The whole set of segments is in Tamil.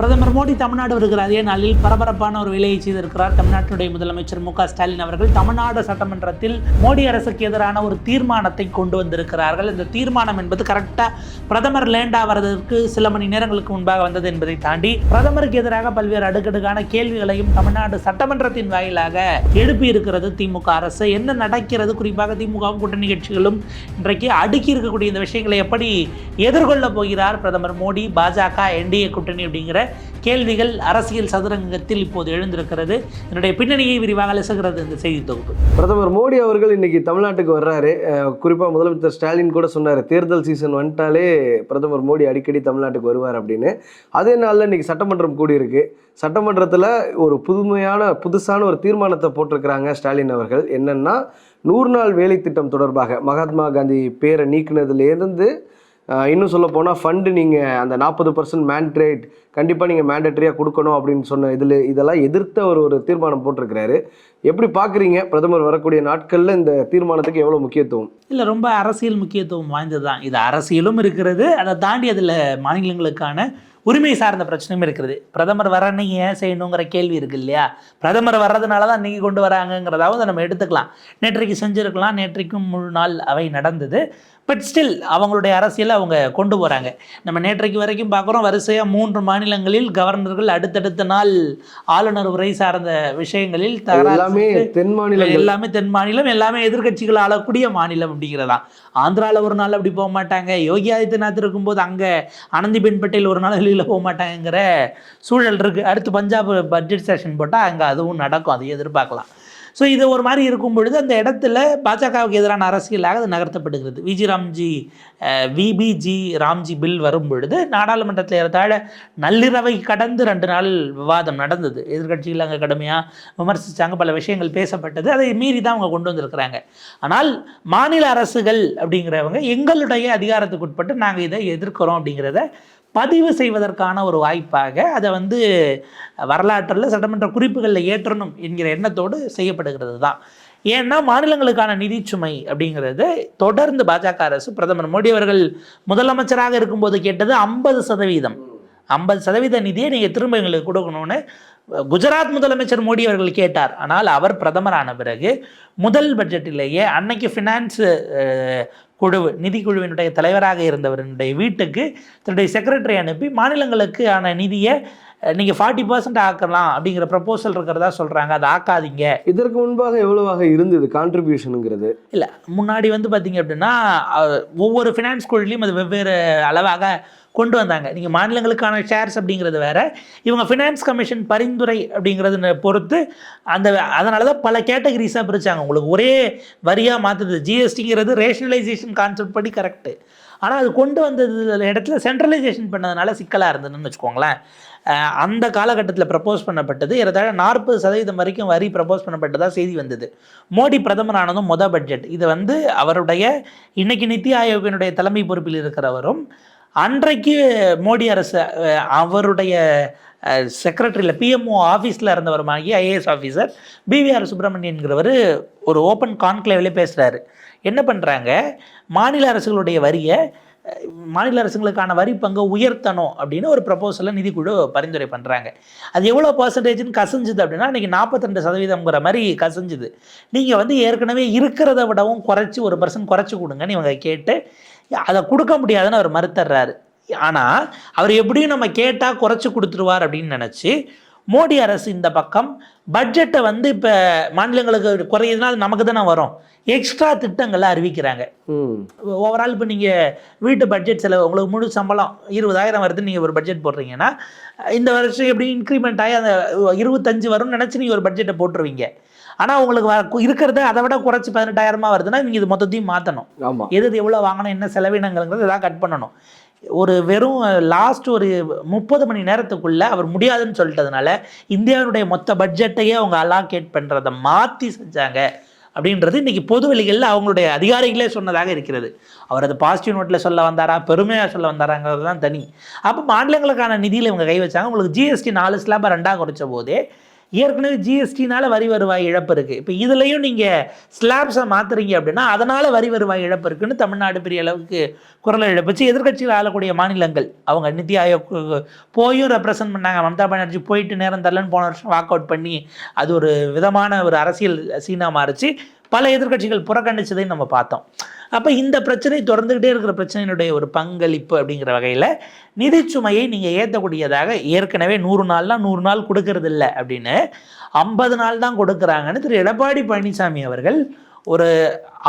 பிரதமர் மோடி தமிழ்நாடு வருகிற அதே நாளில் பரபரப்பான ஒரு வேலையை செய்திருக்கிறார் தமிழ்நாட்டுடைய முதலமைச்சர் மு ஸ்டாலின் அவர்கள். தமிழ்நாடு சட்டமன்றத்தில் மோடி அரசுக்கு எதிரான ஒரு தீர்மானத்தை கொண்டு வந்திருக்கிறார்கள். இந்த தீர்மானம் என்பது கரெக்டாக பிரதமர் லேண்ட் ஆவதற்கு சில மணி நேரங்களுக்கு முன்பாக வந்தது என்பதை தாண்டி பிரதமருக்கு எதிராக பல்வேறு அடுக்கடுக்கான கேள்விகளையும் தமிழ்நாடு சட்டமன்றத்தின் வாயிலாக எழுப்பி இருக்கிறது திமுக அரசு. என்ன நடக்கிறது? குறிப்பாக திமுகவும் கூட்டணி கட்சிகளும் இன்றைக்கு அடுக்கி இருக்கக்கூடிய இந்த விஷயங்களை எப்படி எதிர்கொள்ள போகிறார் பிரதமர் மோடி? பாஜக என்டிஏ கூட்டணி அப்படிங்கிற கேள்விகள் அரசியல் சதுரங்கத்தில் இப்போது எழுந்திருக்கிறது. என்னுடைய பின்னணியை விரிவாக அலசுகிறது இந்த செய்தி தொகுப்பு. பிரதமர் மோடி அவர்கள் இன்னைக்கு தமிழ்நாட்டுக்கு வர்றாரு. குறிப்பாக முதலமைச்சர் ஸ்டாலின் கூட சொன்னார். தேர்தல் சீசன் வந்துட்டாலே பிரதமர் மோடி அடிக்கடி தமிழ்நாட்டுக்கு வருவார் அப்படின்னு. அதே நாளில் இன்னைக்கு சட்டமன்றம் கூடியிருக்கு. சட்டமன்றத்தில் ஒரு புதுமையான புதுசான ஒரு தீர்மானத்தை போட்டிருக்கிறாங்க ஸ்டாலின் அவர்கள். என்னன்னா நூறு நாள் வேலை திட்டம் தொடர்பாக மகாத்மா காந்தி பேரை நீக்கினதுலேருந்து இன்னும் சொல்ல போனால் ஃபண்டு நீங்கள் அந்த நாற்பது பர்சன்ட் மேண்ட்ரேட் கண்டிப்பாக நீங்கள் மேண்டட்ரியாக கொடுக்கணும் அப்படின்னு சொன்ன இதில் இதெல்லாம் எதிர்த்த ஒரு ஒரு தீர்மானம் போட்டிருக்கிறாரு. எப்படி பார்க்குறீங்க பிரதமர் வரக்கூடிய நாட்களில் இந்த தீர்மானத்துக்கு எவ்வளோ முக்கியத்துவம்? இல்லை ரொம்ப அரசியல் முக்கியத்துவம் வாய்ந்தது தான் இது அரசியலும் இருக்கிறது. அதை தாண்டி அதில் மாநிலங்களுக்கான உரிமை சார்ந்த பிரச்சனையும் இருக்கிறது. பிரதமர் வர அன்னைக்கு ஏன் செய்யணுங்கிற கேள்வி இருக்கு இல்லையா? பிரதமர் வர்றதுனால தான் அன்றைக்கி கொண்டு வராங்கங்கிறதாவது நம்ம எடுத்துக்கலாம். நேற்றைக்கு செஞ்சுருக்கலாம். நேற்றைக்கும் முழு நாள் அவை நடந்தது. பட் ஸ்டில் அவங்களுடைய அரசியலை அவங்க கொண்டு போகிறாங்க நம்ம நேற்றைக்கு வரைக்கும் பார்க்குறோம் வரிசையாக மூன்று மாநிலங்களில் கவர்னர்கள் அடுத்தடுத்த நாள் ஆளுநர் உரை சார்ந்த விஷயங்களில் எல்லாமே தென் மாநிலங்கள். எல்லாமே தென் மாநிலம் எல்லாமே எதிர்க்கட்சிகள் ஆளக்கூடிய மாநிலம் அப்படிங்கிறதா ஆந்திராவில் ஒரு நாள் அப்படி போக மாட்டாங்க. யோகி ஆதித்யநாத் இருக்கும்போது அங்கே ஆனந்திபென் பட்டேல் ஒரு நாள் வெளியில் போக மாட்டாங்கிற சூழல் இருக்குது அடுத்து பஞ்சாப் பட்ஜெட் செஷன் போட்டால் அங்கே அதுவும் நடக்கும். அதை எதிர்பார்க்கலாம். ஸோ இது ஒரு மாதிரி இருக்கும் பொழுது அந்த இடத்துல பாஜகவுக்கு எதிரான அரசியலாக அது நகர்த்தப்படுகிறது. V G RAM G VBG RAM G bill வரும் பொழுது நாடாளுமன்றத்தில் ஏறத்தாழ நள்ளிரவை கடந்து ரெண்டு நாள் விவாதம் நடந்தது. எதிர்க்கட்சிகள் அங்கே கடுமையாக விமர்சித்தாங்க பல விஷயங்கள் பேசப்பட்டது. அதை மீறி தான் அவங்க கொண்டு வந்திருக்கிறாங்க. ஆனால் மாநில அரசுகள் அப்படிங்கிறவங்க எங்களுடைய அதிகாரத்துக்கு உட்பட்டு நாங்கள் இதை எதிர்க்கிறோம் அப்படிங்கிறத பதிவு செய்வதற்கான ஒரு வாய்ப்பாக அதை வந்து வரலாற்றில் சட்டமன்ற குறிப்புகளில் ஏற்றணும் என்கிற எண்ணத்தோடு செய்யப்படுகிறது தான். ஏன்னா மாநிலங்களுக்கான நிதிச்சுமை அப்படிங்கிறது தொடர்ந்து பாஜக அரசு பிரதமர் மோடி அவர்கள் முதலமைச்சராக இருக்கும்போது கேட்டது ஐம்பது சதவீதம். ஐம்பது சதவீத நிதியை நீங்கள் திரும்ப எங்களுக்கு கொடுக்கணும்னு குஜராத் முதலமைச்சர் மோடி அவர்கள் கேட்டார். ஆனால் அவர் பிரதமரான பிறகு முதல் பட்ஜெட்டிலேயே அன்னைக்கு ஃபினான்ஸு குழு நிதிக்குழுவினுடைய தலைவராக இருந்தவருடைய வீட்டுக்கு தன்னுடைய செக்ரட்டரி அனுப்பி மாநிலங்களுக்கு ஆன நிதியை நீங்கள் ஃபார்ட்டி பர்சன்ட் ஆக்கலாம் அப்படிங்கிற ப்ரப்போசல் இருக்கிறதா சொல்கிறாங்க அதை ஆக்காதீங்க. இதற்கு முன்பாக எவ்வளவாக இருந்தது கான்ட்ரிபியூஷனுங்கிறது இல்லை முன்னாடி வந்து பார்த்தீங்க அப்படின்னா ஒவ்வொரு ஃபினான்ஸ் குழுலையும் அது வெவ்வேறு அளவாக கொண்டு வந்தாங்க. நீங்கள் மாநிலங்களுக்கான ஷேர்ஸ் அப்படிங்கிறது வேற இவங்க ஃபினான்ஸ் கமிஷன் பரிந்துரை அப்படிங்கிறத பொறுத்து அந்த அதனால தான் பல கேட்டகரிஸாக பிரித்தாங்க உங்களுக்கு ஒரே வரியாக மாற்றுது ஜிஎஸ்டிங்கிறது ரேஷனலைசேஷன் கான்செப்ட் படி கரெக்டு ஆனால் அது கொண்டு வந்தது இடத்துல சென்ட்ரலைசேஷன் பண்ணதுனால சிக்கலாக இருந்ததுன்னு வச்சுக்கோங்களேன். அந்த காலகட்டத்தில் ப்ரப்போஸ் பண்ணப்பட்டது ஏறத்தாழ நாற்பது சதவீதம் வரைக்கும் வரி ப்ரப்போஸ் பண்ணப்பட்டதாக செய்தி வந்தது. மோடி பிரதமர் ஆனதும் மொதல் பட்ஜெட் இது வந்து அவருடைய இன்னைக்கு நித்தி ஆயோகினுடைய தலைமை பொறுப்பில் இருக்கிறவரும் அன்றைக்கு மோடி அரசு அவருடைய செக்ரட்டரியில் பிஎம்ஓ ஆஃபீஸில் இருந்தவருமாகி ஐஏஎஸ் ஆஃபீஸர் பிவிஆர் சுப்பிரமணியன்கிறவர் ஒரு ஓப்பன் கான்க்ளேவ்லே பேசுகிறாரு என்ன பண்ணுறாங்க மாநில அரசுகளுடைய வரியை மாநில அரசுங்களுக்கான வரி பங்கை உயர்த்தணும் அப்படின்னு ஒரு ப்ரப்போசலை நிதிக்குழு பரிந்துரை பண்ணுறாங்க அது எவ்வளோ பர்சன்டேஜ்னு கசிஞ்சுது அப்படின்னா இன்றைக்கி நாற்பத்திரெண்டு சதவீதம்ங்கிற மாதிரி கசிஞ்சுது. நீங்கள் வந்து ஏற்கனவே இருக்கிறத விடவும் குறைச்சி ஒரு பர்சன்ட் குறைச்சி கொடுங்கன்னு இவங்க கேட்டு அதை கொடுக்க முடியாதுன்னு அவர் மறுத்துறாரு. ஆனால் அவர் எப்படியும் நம்ம கேட்டால் குறைச்சி கொடுத்துருவார் அப்படின்னு நினச்சி மோடி அரசு இந்த பக்கம் பட்ஜெட்டை வந்து இப்போ மாநிலங்களுக்கு குறையுதுன்னா அது நமக்கு தானே வரும். எக்ஸ்ட்ரா திட்டங்களை அறிவிக்கிறாங்க. ஓவரால் இப்போ நீங்கள் வீட்டு பட்ஜெட் செலவு உங்களுக்கு முழு சம்பளம் இருபதாயிரம் வருது நீங்கள் ஒரு பட்ஜெட் போடுறீங்கன்னா இந்த வருஷம் எப்படி இன்க்ரிமெண்ட் ஆகி அந்த இருபத்தஞ்சு வரும்னு நினச்சி நீங்கள் ஒரு பட்ஜெட்டை போட்டுருவீங்க. ஆனால் உங்களுக்கு இருக்கிறத அதை விட குறைச்சி பதினெட்டாயிரமா வருதுன்னா நீங்கள் இது மொத்தத்தையும் மாற்றணும் எது எவ்வளோ வாங்கணும் என்ன செலவினங்கிறது இதெல்லாம் கட் பண்ணணும். ஒரு வெறும் லாஸ்ட் ஒரு முப்பது மணி நேரத்துக்குள்ளே அவர் முடியாதுன்னு சொல்லிட்டதுனால இந்தியாவுடைய மொத்த பட்ஜெட்டையே அவங்க அலாகேட் பண்ணுறதை மாற்றி செஞ்சாங்க அப்படின்றது இன்றைக்கி பொது வழிகளில் அவங்களுடைய அதிகாரிகளே சொன்னதாக இருக்கிறது. அவர் அது பாசிட்டிவ் நோட்டில் சொல்ல வந்தாரா பெருமையாக சொல்ல வந்தாராங்கிறது தான் தனி. அப்போ மாநிலங்களுக்கான நிதியில் இவங்க கை வச்சாங்க. உங்களுக்கு ஜிஎஸ்டி நாலு ஸ்லாபை ரெண்டாக குறைச்ச போதே ஏற்கனவே ஜிஎஸ்டினால வரி வருவாய் இழப்பு இருக்குது இப்போ இதுலேயும் நீங்கள் ஸ்லாப்ஸை மாற்றுறீங்க அப்படின்னா அதனால் வரி வருவாய் இழப்பு இருக்குன்னு தமிழ்நாடு பெரிய அளவுக்கு குரல் இழப்பிச்சு எதிர்க்கட்சியில் ஆளக்கூடிய மாநிலங்கள். அவங்க நித்தி ஆயோக் போயும் ரெப்ரசன்ட் பண்ணாங்க. மம்தா பானர்ஜி போயிட்டு நேரம் தரலன்னு போன வருஷம் வாக் அவுட் பண்ணி அது ஒரு விதமான ஒரு அரசியல் சீனா மாறிச்சு. பல எதிர்க்கட்சிகள் புறக்கணிச்சதையும் நம்ம பார்த்தோம். அப்போ இந்த பிரச்சனை தொடர்ந்துக்கிட்டே இருக்கிற பிரச்சனையினுடைய ஒரு பங்களிப்பு அப்படிங்கிற வகையில் நிதிச்சுமையை நீங்கள் ஏற்றக்கூடியதாக ஏற்கனவே நூறு நாள்லாம் நூறு நாள் கொடுக்கறது இல்லை அப்படின்னு ஐம்பது நாள் தான் கொடுக்குறாங்கன்னு திரு எடப்பாடி பழனிசாமி அவர்கள் ஒரு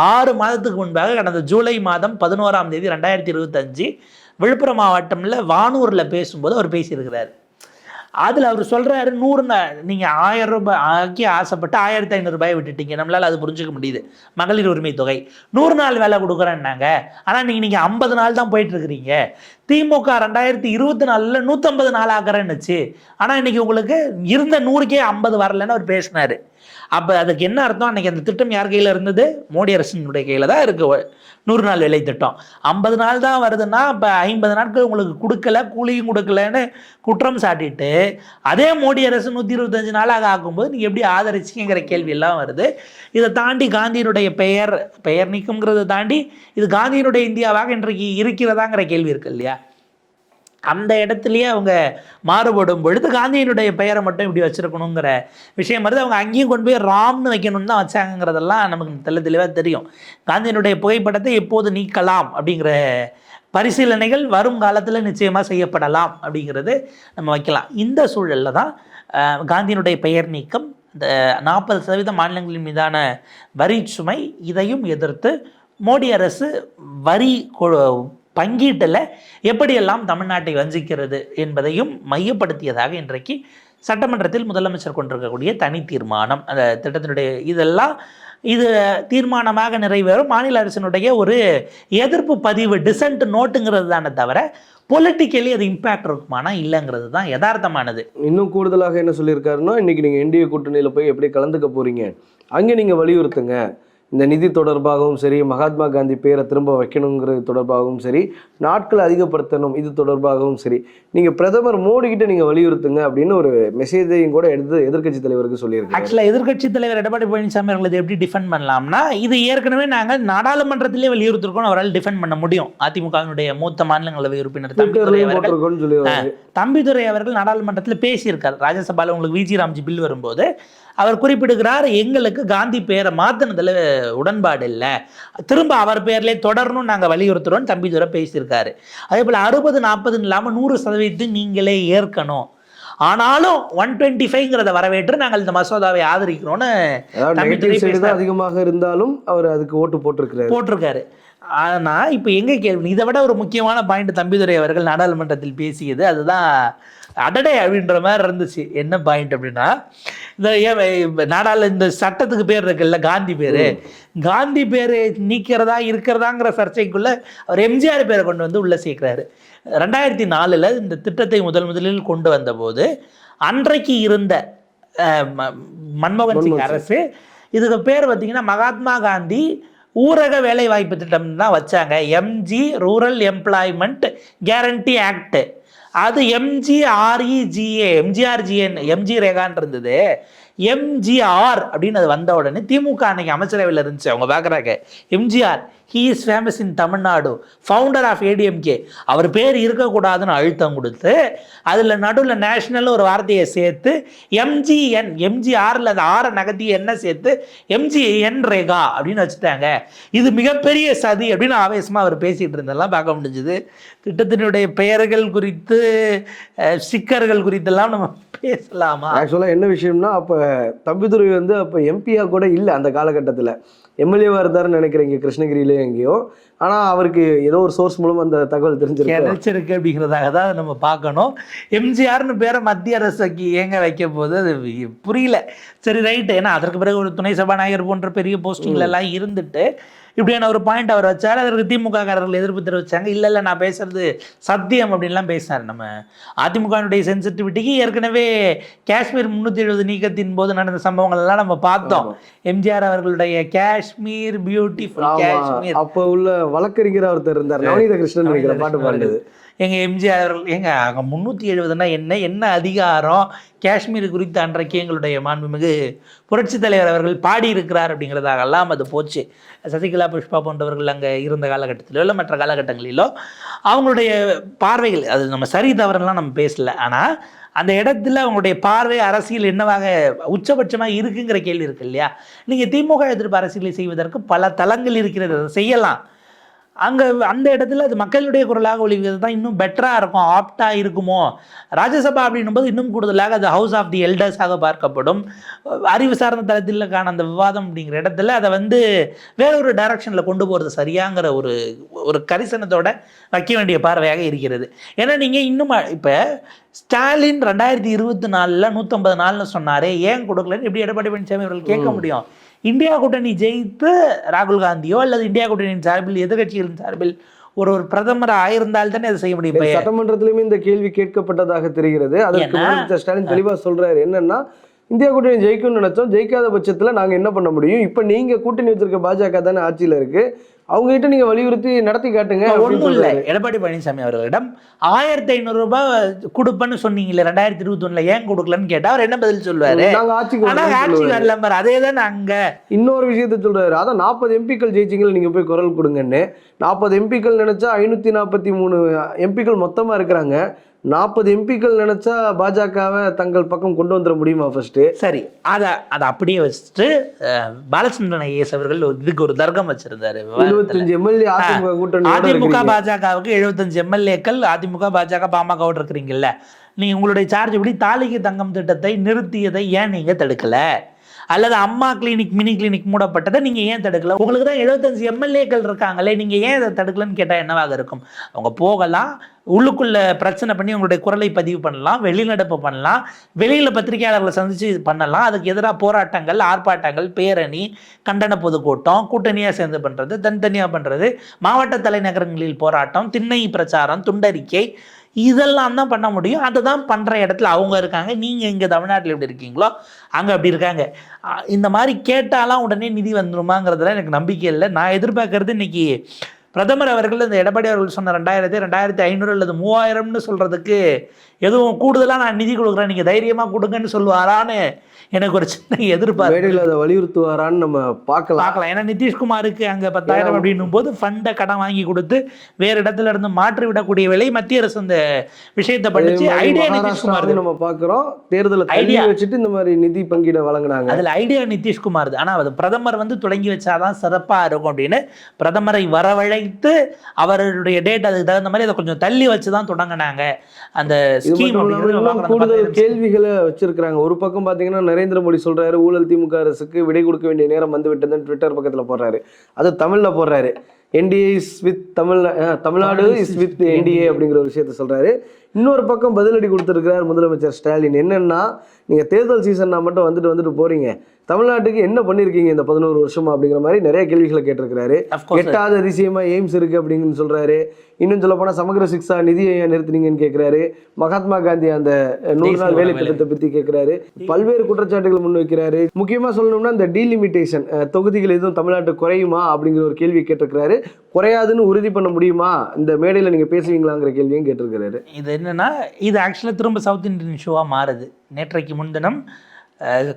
ஆறு மாதத்துக்கு முன்பாக கடந்த ஜூலை மாதம் பதினோராம் தேதி ரெண்டாயிரத்தி இருபத்தஞ்சு விழுப்புரம் மாவட்டம்ல வானூரில் பேசும்போது அவர் பேசியிருக்கிறார். அதில் அவர் சொல்கிறாரு நூறு நாள் நீங்கள் ஆயிரம் ரூபாய் ஆக்கி ஆசைப்பட்டு ஆயிரத்தி ஐநூறுரூபாயை விட்டுட்டீங்க. நம்மளால் அது புரிஞ்சுக்க முடியுது. மகளிர் உரிமை தொகை. நூறு நாள் வேலை கொடுக்குறேன்னாங்க. ஆனால் நீங்கள் நீங்கள் ஐம்பது நாள் தான் போயிட்டுருக்கிறீங்க திமுக ரெண்டாயிரத்தி இருபத்தி நாலில் நூற்றம்பது நாள் ஆக்குறேன்னுச்சு ஆனால் இன்னைக்கு உங்களுக்கு இருந்த நூறுக்கே ஐம்பது வரலன்னு அவர் பேசினார். அப்போ அதுக்கு என்ன அர்த்தம்? அன்னைக்கு அந்த திட்டம் யார் கையில் இருந்தது? மோடி அரசினுடைய கையில் தான் இருக்குது நூறு நாள் வேலை திட்டம். ஐம்பது நாள் தான் வருதுன்னா இப்போ ஐம்பது நாட்கள் உங்களுக்கு கொடுக்கல கூலியும் கொடுக்கலன்னு குற்றம் சாட்டிட்டு அதே மோடி அரசு நூற்றி இருபத்தஞ்சு நாளாக ஆக்கும்போது நீங்கள் எப்படி ஆதரிச்சிங்கிற கேள்வியெல்லாம் வருது. இதை தாண்டி காந்தியினுடைய பெயர் பெயர் நீக்கம்ங்கிறத தாண்டி இது காந்தியினுடைய இந்தியாவாக இன்றைக்கு இருக்கிறதாங்கிற கேள்வி இருக்கு இல்லையா? அந்த இடத்துலயே அவங்க மாறுபடும் பொழுது காந்தியினுடைய பெயரை மட்டும் இப்படி வச்சிருக்கணுங்கிற விஷயம் வருது. அவங்க அங்கேயும் கொண்டு போய் ராம்னு வைக்கணும்னு தான் வச்சாங்கங்கிறதெல்லாம் நமக்கு தெள்ள தெளிவாக தெரியும். காந்தியினுடைய புகைப்படத்தை எப்போது நீக்கலாம் அப்படிங்கிற பரிசீலனைகள் வரும் காலத்தில் நிச்சயமாக செய்யப்படலாம் அப்படிங்கிறது நம்ம வைக்கலாம். இந்த சூழலில் தான் காந்தியினுடைய பெயர் நீக்கம் இந்த நாற்பது சதவீத மாநிலங்களின் மீதான வரி சுமை இதையும் எதிர்த்து மோடி அரசு வரி கொ- பங்கீட்டில் எப்படியெல்லாம் தமிழ்நாட்டை வஞ்சிக்கிறது என்பதையும் மையப்படுத்தியதாக இன்றைக்கு சட்டமன்றத்தில் முதலமைச்சர் கொண்டிருக்கக்கூடிய தனி தீர்மானம். அந்த திட்டத்தினுடைய இதெல்லாம் இது தீர்மானமாக நிறைவேறும். மாநில அரசினுடைய ஒரு எதிர்ப்பு பதிவு டிசன்ட் நோட்டுங்கிறது தானே தவிர பொலிட்டிக்கலி அது இம்பேக்ட் இருக்குமானா இல்லைங்கிறது தான் யதார்த்தமானது. இன்னும் கூடுதலாக என்ன சொல்லியிருக்காருன்னா இன்னைக்கு நீங்கள் இந்திய கூட்டணியில் போய் எப்படி கலந்துக்க போறீங்க? அங்கே நீங்கள் வலியுறுத்துங்க. இந்த நிதி தொடர்பாகவும் சரி மகாத்மா காந்தி பேரை திரும்ப வைக்கணுங்கிறது தொடர்பாகவும் சரி நாட்கள் அதிகப்படுத்தணும் இது தொடர்பாகவும் சரி நீங்கள் பிரதமர் மோடி கிட்ட நீங்கள் வலியுறுத்துங்க அப்படின்னு ஒரு மெசேஜையும் கூட எடுத்து எதிர்க்கட்சி தலைவருக்கு சொல்லியிருக்காரு ஆக்சுவலாக எதிர்க்கட்சி தலைவர் எடப்பாடி பழனிசாமி அவர்கள் இதை எப்படி டிஃபெண்ட் பண்ணலாம்னா இது ஏற்கனவே நாங்கள் நாடாளுமன்றத்திலே வலியுறுத்திருக்கோம் அவரால் டிஃபெண்ட் பண்ண முடியும். அதிமுகவினுடைய மூத்த மாநிலங்களவை உறுப்பினர் தம்பிதுரை அவர்கள். தம்பிதுரை அவர்கள் நாடாளுமன்றத்தில் பேசியிருக்கார். ராஜ்யசபாவில் உங்களுக்கு விஜி ராம்ஜி பில் வரும்போது அவர் குறிப்பிடுகிறார் எங்களுக்கு காந்தி பேரை மாற்றினதில் உடன்பாடு இல்லை. திரும்ப அவர் பேர்லே தொடரணும் நாங்கள் வலியுறுத்துறோம் தம்பிதுரை பேசியிருக்காரு. அதே போல் அறுபது நாற்பதுன்னு இல்லாமல் நூறு சதவீதத்தை நீங்களே ஏற்கணும். ஆனாலும் ஒன் டுவெண்ட்டி ஃபைவ்ங்கிறத வரவேற்று நாங்கள் இந்த மசோதாவை ஆதரிக்கிறோம்னு அதிகமாக இருந்தாலும் அவர் அதுக்கு ஓட்டு போட்டிருக்கிறாரு. போட்டிருக்காரு. ஆனால் இப்போ எங்கே கேள்வி இதை விட ஒரு முக்கியமான பாயிண்ட் தம்பிதுரை அவர்கள் நாடாளுமன்றத்தில் பேசியது அதுதான் அடடே அப்படின்ற மாதிரி இருந்துச்சு. என்ன பாயிண்ட் அப்படின்னா இந்த நாடாளு இந்த சட்டத்துக்கு பேர் இருக்குல்ல காந்தி பேர். காந்தி பேர் நீக்கிறதா இருக்கிறதாங்கிற சர்ச்சைக்குள்ள அவர் எம்ஜிஆர் பேரை கொண்டு வந்து உள்ளே சேர்க்குறாரு. ரெண்டாயிரத்தி நாலில் இந்த திட்டத்தை முதல் முதலில் கொண்டு வந்தபோது அன்றைக்கு இருந்த மன்மோகன் சிங் அரசு இதுக்கு பேர் பார்த்தீங்கன்னா மகாத்மா காந்தி ஊரக வேலைவாய்ப்பு திட்டம் தான் வச்சாங்க. MG rural employment guarantee act. அது எம்ஜிஆர்இஜிஏ எம்ஜிஆர்ஜிஎன் எம்ஜி ரேகான் இருந்தது எம்ஜிஆர் அப்படின்னு அது வந்த உடனே திமுக அன்னைக்கு அமைச்சரவையில் இருந்துச்சு. அவங்க பார்க்குறாங்க MGR he is famous in Tamil Nadu founder of ADMK அவர் பேர் இருக்கக்கூடாதுன்னு அழுத்தம் கொடுத்து அதில் நடுவில் நேஷ்னல் ஒரு வார்த்தையை சேர்த்து எம்ஜிஎன் எம்ஜிஆரில் அந்த ஆரை நகர்த்தி என்ன சேர்த்து எம்ஜிஎன் ரேகா அப்படின்னு வச்சுட்டாங்க. இது மிகப்பெரிய சதி அப்படின்னு ஆவேசமாக அவர் பேசிகிட்டு இருந்தெல்லாம் பார்க்க முடிஞ்சுது. திட்டத்தினுடைய பெயர்கள் குறித்து ஸ்டிக்கர்கள் குறித்தெல்லாம் நம்ம பேசலாமா? ஆக்சுவலாக என்ன விஷயம்னா அப்போ தம்பிதுரை வந்து அப்போ எம்பியாக கூட இல்லை அந்த காலகட்டத்தில். எம்எல்ஏவாக இருந்தாருன்னு நினைக்கிறேன் இங்கே கிருஷ்ணகிரியிலே எங்கேயோ. ஆனால் அவருக்கு ஏதோ ஒரு சோர்ஸ் மூலம் அந்த தகவல் தெரிஞ்சிருக்கு. கிடைச்சிருக்கு அப்படிங்கிறதாக தான் நம்ம பார்க்கணும். எம்ஜிஆர்னு பேரை மத்திய அரசுக்கு ஏங்க வைக்க போது அது புரியல. சரி ரைட்டு ஏன்னா அதற்கு பிறகு ஒரு துணை சபாநாயகர் போன்ற பெரிய போஸ்டிங்ல எல்லாம் இருந்துட்டு இப்படியான ஒரு பாயிண்ட் அவர் வச்சாரு? அதற்கு திமுக காரர்கள் எதிர்ப்பு தெரிவிச்சாங்க. இல்லை இல்லை நான் பேசுறது சத்தியம் அப்படின்லாம் பேசினார் நம்ம. அதிமுகவினுடைய சென்சிட்டிவிட்டிக்கு ஏற்கனவே காஷ்மீர் முந்நூற்றி எழுபது நீக்கத்தின் போது நடந்த சம்பவங்கள் எல்லாம் நம்ம பார்த்தோம். எம்ஜிஆர் அவர்களுடைய காஷ்மீர் பியூட்டிஃபுல் காஷ்மீர் அப்போ உள்ள வழக்கறிஞர் ஒருத்தர் இருந்தார். நவநீத கிருஷ்ணன் பாட்டு பாடுது எங்கள் எம்ஜிஆர் அவர்கள் எங்க அங்கே முந்நூற்றி எழுபதுனா என்ன? என்ன அதிகாரம்? காஷ்மீர் குறித்து அன்றைக்கு எங்களுடைய மாண்புமிகு புரட்சித் தலைவர் அவர்கள் பாடியிருக்கிறார் அப்படிங்கிறதாகலாம் அது போச்சு. சசிகலா புஷ்பா போன்றவர்கள் அங்கே இருந்த காலகட்டத்திலோ இல்லை மற்ற காலகட்டங்களிலோ அவங்களுடைய பார்வைகள் அது நம்ம சரி தவறுலாம் நம்ம பேசல. ஆனால் அந்த இடத்துல அவங்களுடைய பார்வை அரசியல் என்னவாக உச்சபட்சமாக இருக்குங்கிற கேள்வி இருக்கு இல்லையா? நீங்கள் திமுக எதிர்ப்பு அரசியலை செய்வதற்கு பல தளங்கள் இருக்கிறது அதை செய்யலாம். அங்கே அந்த இடத்துல அது மக்களுடைய குரலாக ஒழிக்கிறது தான் இன்னும் பெட்டராக இருக்கும் ஆப்டாக இருக்குமோ? ராஜ்யசபா அப்படின்னும்போது இன்னும் கூடுதலாக அது ஹவுஸ் ஆஃப் தி எல்டர்ஸாக பார்க்கப்படும். அறிவு சார்ந்த தளத்திலுக்கான அந்த விவாதம் அப்படிங்கிற இடத்துல அதை வந்து வேற ஒரு டைரக்ஷனில் கொண்டு போகிறது சரியாங்கிற ஒரு ஒரு கரிசனத்தோட வைக்க வேண்டிய பார்வையாக இருக்கிறது. ஏன்னா நீங்கள் இன்னும் இப்போ ஸ்டாலின் ரெண்டாயிரத்தி இருபத்தி நாலில் நூற்றம்பது நாள்னு சொன்னாரே ஏன் கொடுக்கலன்னு எப்படி எடப்பாடி பழனிசாமி அவர்கள் கேட்க முடியும்? இந்தியா கூட்டணி ஜெயித்து ராகுல் காந்தியோ அல்லது இந்தியா கூட்டணியின் சார்பில் எதிர்கட்சிகளின் சார்பில் ஒரு ஒரு பிரதமர் ஆயிருந்தால் தானே அதை செய்ய முடியும் சட்டமன்றத்திலுமே இந்த கேள்வி கேட்கப்பட்டதாக தெரிகிறது. அதற்கு ஸ்டாலின் தெளிவா சொல்றாரு. என்னன்னா இந்தியா கூட்டணி ஜெயிக்கும்னு நினைச்சோம். ஜெயிக்காத பட்சத்துல நாங்க என்ன பண்ண முடியும்? இப்ப நீங்க கூட்டணி வச்சிருக்க பாஜக தானே ஆட்சியில இருக்கு. அவங்க கிட்ட நீங்க வலியுறுத்தி நடத்தி காட்டுங்க ஒன்றும் இல்லை. எடப்பாடி பழனிசாமி அவர்களிடம் ஆயிரத்தி ஐநூறு ரூபாய் கொடுப்பேன்னு சொன்னீங்களே ரெண்டாயிரத்தி இருபத்தி ஏன் கொடுக்கலன்னு கேட்டா அவர் என்ன பதில் சொல்லுவாரு நாங்க ஆட்சி. வரல அதே தான் அங்க. இன்னொரு விஷயத்த சொல்றாரு. அதான் நாற்பது எம்பிக்கள் ஜெயிச்சிங்கள் நீங்க போய் குரல் கொடுங்கன்னு. நாற்பது எம்பிக்கள் நினைச்சா ஐநூத்தி நாற்பத்தி மூணு எம்பிக்கள் மொத்தமா இருக்கிறாங்க. நாற்பது எம்பிக்கள் நினைச்சா பாஜகவை தங்கள் பக்கம் கொண்டு வந்துட முடியுமா ஃபர்ஸ்ட் சரி அதை அதை அப்படியே வச்சுட்டு பாலச்சந்திரன் ஐஏஎஸ் அவர்கள் இதுக்கு ஒரு தர்க்கம் வச்சிருந்தாரு. எழுபத்தஞ்சு எம்எல்ஏ அதிமுக கூட்டணி அதிமுக பாஜகவுக்கு எழுபத்தஞ்சு எம்எல்ஏக்கள் அதிமுக பாஜக பாமகவோட இருக்கிறீங்கல்ல. நீங்க உங்களுடைய சார்ஜ் எப்படி தாலிக்கு தங்கம் திட்டத்தை நிறுத்தியதை ஏன் நீங்க தடுக்கல? அல்லது அம்மா கிளினிக் மினி கிளினிக் மூடப்பட்டதை நீங்கள் ஏன் தடுக்கல? உங்களுக்கு தான் எழுபத்தஞ்சு எம்எல்ஏக்கள் இருக்காங்களே நீங்கள் ஏன் அதை தடுக்கலன்னு கேட்டால் என்னவாக இருக்கும்? அவங்க போகலாம் உள்ளுக்குள்ளே பிரச்சனை பண்ணி உங்களுடைய குரலை பதிவு பண்ணலாம் வெளிநடப்பு பண்ணலாம் வெளியில் பத்திரிகையாளர்களை சந்தித்து பண்ணலாம் அதுக்கு எதிராக போராட்டங்கள் ஆர்ப்பாட்டங்கள் பேரணி கண்டன பொதுக்கூட்டம் கூட்டணியாக சேர்ந்து பண்ணுறது தனித்தனியாக பண்ணுறது மாவட்ட தலைநகரங்களில் போராட்டம் திண்ணை பிரச்சாரம் துண்டறிக்கை இதெல்லாம் தான் பண்ண முடியும். அதை தான் பண்ணுற இடத்துல அவங்க இருக்காங்க. நீங்கள் இங்கே தமிழ்நாட்டில் எப்படி இருக்கீங்களோ அங்கே அப்படி இருக்காங்க. இந்த மாதிரி கேட்டாலாம் உடனே நிதி வந்துருமாங்கிறதுல எனக்கு நம்பிக்கை இல்லை. நான் எதிர்பார்க்கறது இன்னைக்கு பிரதமர் அவர்கள் இந்த எடப்பாடி அவர்கள் சொன்ன ரெண்டாயிரத்தி ரெண்டாயிரத்தி ஐநூறு அல்லது மூவாயிரம்னு சொல்கிறதுக்கு எதுவும் கூடுதலாக நான் நிதி கொடுக்குறேன். நீங்கள் தைரியமாக கொடுங்கன்னு சொல்லுவாரான்னு எனக்கு ஒரு சின்ன எதிர்பார்ப்பு. அதை வலியுறுத்துவாரான்னு நம்ம பார்க்கலாம். பார்க்கலாம். ஏன்னா நிதிஷ்குமாருக்கு அங்கே பத்தாயிரம் அப்படின்னும் போது ஃபண்டை கடன் வாங்கி கொடுத்து வேறு இடத்துல இருந்து மாற்றி விடக்கூடிய வேலை மத்திய அரசு இந்த விஷயத்தை படிச்சு ஐடியா நிதிஷ்குமார் நம்ம பார்க்கிறோம். தேர்தலை ஐடியா. வச்சுட்டு இந்த மாதிரி நிதி பங்கீட வழங்கினாங்க. அதில் ஐடியா நிதிஷ்குமார் ஆனால் அது பிரதமர் வந்து தொடங்கி வச்சாதான் சிறப்பாக இருக்கும் அப்படின்னு பிரதமரை வரவழைத்து அவருடைய டேட் அதுக்கு தகுந்த மாதிரி அதை கொஞ்சம் தள்ளி வச்சு தான் தொடங்கினாங்க. அந்த கூடுதல் கேள்விகளை வச்சிருக்காங்க ஒரு பக்கம் பாத்தீங்கன்னா நரேந்திர மோடி சொல்றாரு ஊழல் திமுக அரசுக்கு விடை கொடுக்க வேண்டிய நேரம் வந்து விட்டதுன்னு ட்விட்டர் பக்கத்துல போடுறாரு. அது தமிழ்ல போடுறாரு. NDA is with Tamil Tamil Nadu is with NDA அப்படிங்கிற ஒரு விஷயத்த சொல்றாரு. இன்னொரு பக்கம் பதிலடி கொடுத்திருக்கிறார் முதலமைச்சர் ஸ்டாலின். என்னன்னா நீங்க தேர்தல் சீசன்னா மட்டும் வந்துட்டு வந்துட்டு போறீங்க. தமிழ்நாட்டுக்கு என்ன பண்ணிருக்கீங்க இந்த பதினோரு வருஷமா அப்படிங்கிற மாதிரி நிறைய கேள்விகளை கேட்டிருக்கிறாரு. எட்டாவது அதிசயமா எய்ம்ஸ் இருக்கு அப்படின்னு சொல்றாரு. இன்னும் சொல்ல போனா சமகர சிக்ஸா நிதியை நிறுத்துனீங்கன்னு கேட்கிறாரு மகாத்மா காந்தி அந்த நூறு நாள் வேலை. திட்டத்தை பத்தி கேட்கிறாரு பல்வேறு குற்றச்சாட்டுகள் முன்வைக்கிறாரு முக்கியமா சொல்லணும்னா இந்த டீலிமிட்டேஷன் தொகுதிகள் எதுவும் தமிழ்நாட்டுக்கு குறையுமா அப்படிங்கிற ஒரு கேள்வி கேட்டிருக்கிறாரு. குறையாதுன்னு உறுதி பண்ண முடியுமா? இந்த மேடையில நீங்க பேசுவீங்களாங்கிற கேள்வியும் கேட்டிருக்கிறாரு. இது என்னன்னா இது ஆக்சுவலாக திரும்ப சவுத் இந்தியன் ஷோவாக மாறுது. நேற்றைக்கு முன்தினம்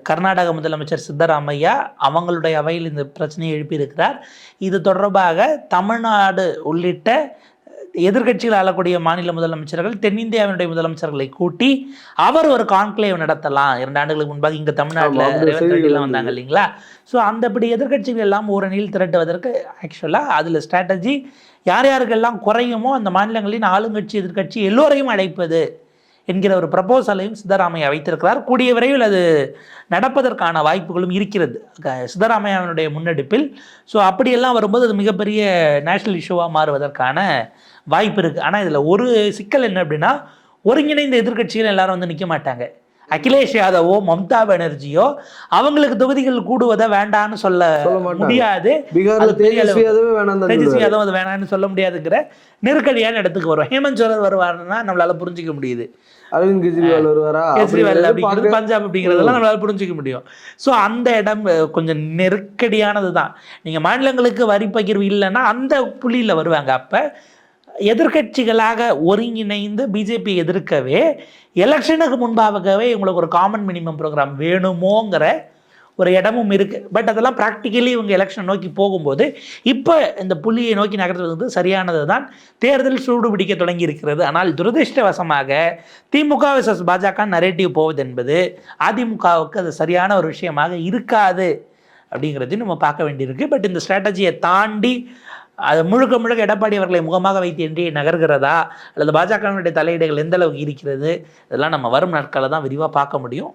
கர்நாடக முதலமைச்சர் சித்தராமையா அவங்களுடைய அவையில் இந்த பிரச்சனையை எழுப்பியிருக்கிறார். இது தொடர்பாக தமிழ்நாடு உள்ளிட்ட எதிர்க்கட்சிகள் ஆளக்கூடிய மாநில முதலமைச்சர்கள் தென்னிந்தியாவினுடைய முதலமைச்சர்களை கூட்டி அவர் ஒரு கான்க்ளேவ் நடத்தலாம். இரண்டு ஆண்டுகளுக்கு முன்பாக இங்கே தமிழ்நாட்டில் ரேவந்த் ரெட்டிலாம். வந்தாங்க இல்லைங்களா? ஸோ அந்தபடி எதிர்க்கட்சிகள் எல்லாம் ஒரு அணியில் திரட்டுவதற்கு ஆக்சுவலாக அதில் ஸ்ட்ராட்டஜி யார் யாருக்கெல்லாம் குறையுமோ அந்த மாநிலங்களின் ஆளுங்கட்சி எதிர்க்கட்சி எல்லோரையும் அழைப்பது. என்கிற ஒரு ப்ரப்போசலையும் சித்தராமையா வைத்திருக்கிறார். கூடிய விரைவில் அது நடப்பதற்கான வாய்ப்புகளும் இருக்கிறது. க- சித்தராமையாவினுடைய முன்னெடுப்பில். ஸோ அப்படியெல்லாம் வரும்போது அது மிகப்பெரிய நேஷனல் இஷ்யூவாக மாறுவதற்கான வாய்ப்பு இருக்குது ஆனால் இதில் ஒரு சிக்கல் என்ன அப்படின்னா ஒருங்கிணைந்த எதிர்க்கட்சிகள் எல்லாரும் வந்து நிற்க மாட்டாங்க. அகிலேஷ் யாதவோ மம்தா பானர்ஜியோ அவங்களுக்கு தொகுதிகள் கூடுவதை வேண்டான்னு சொல்ல. முடியாது. தேஜஸ்வி யாதவே அது வேணாம்னு சொல்ல முடியாதுங்கிற நெருக்கடியான இடத்துக்கு வரும் ஹேமந்த் சோரர் வருவாருன்னா நம்மளால புரிஞ்சிக்க முடியுது. அரவிந்த் கெஜ்ரிவால் வருவாரா? கெஜ்ரிவால் அப்படிங்கிறது பஞ்சாப் அப்படிங்கிறதெல்லாம் நம்மளால புரிஞ்சிக்க முடியும். ஸோ அந்த இடம் கொஞ்சம் நெருக்கடியானது தான் நீங்கள் மாநிலங்களுக்கு வரி பகிர்வு இல்லைன்னா அந்த புள்ளியில் வருவாங்க அப்போ. எதிர்க்கட்சிகளாக ஒருங்கிணைந்து பிஜேபி எதிர்க்கவே எலெக்ஷனுக்கு முன்பாகவே இவங்களுக்கு ஒரு காமன் மினிமம் ப்ரோக்ராம் வேணுமோங்கிற ஒரு இடமும் இருக்குது பட் அதெல்லாம் ப்ராக்டிக்கலி இவங்க எலெக்ஷன் நோக்கி போகும்போது இப்போ இந்த புள்ளியை நோக்கி நகர்த்துவது வந்து சரியானது தான். தேர்தல் சூடு பிடிக்க தொடங்கி இருக்கிறது ஆனால் துரதிருஷ்டவசமாக திமுக விசஸ் பாஜக நரேட்டிவ் போவது என்பது அதிமுகவுக்கு அது சரியான ஒரு விஷயமாக இருக்காது அப்படிங்கிறதையும் நம்ம பார்க்க வேண்டியிருக்கு. பட் இந்த ஸ்ட்ராட்டஜியை தாண்டி அது முழுக்க முழுக்க எடப்பாடி அவர்களை முகமாக வைத்து நகர்கிறதா? அல்லது பாஜகவினுடைய தலையீடுகள் எந்த அளவுக்கு இருக்கிறது? இதெல்லாம் நம்ம வரும் நாட்களில் தான் விரிவாக பார்க்க முடியும்.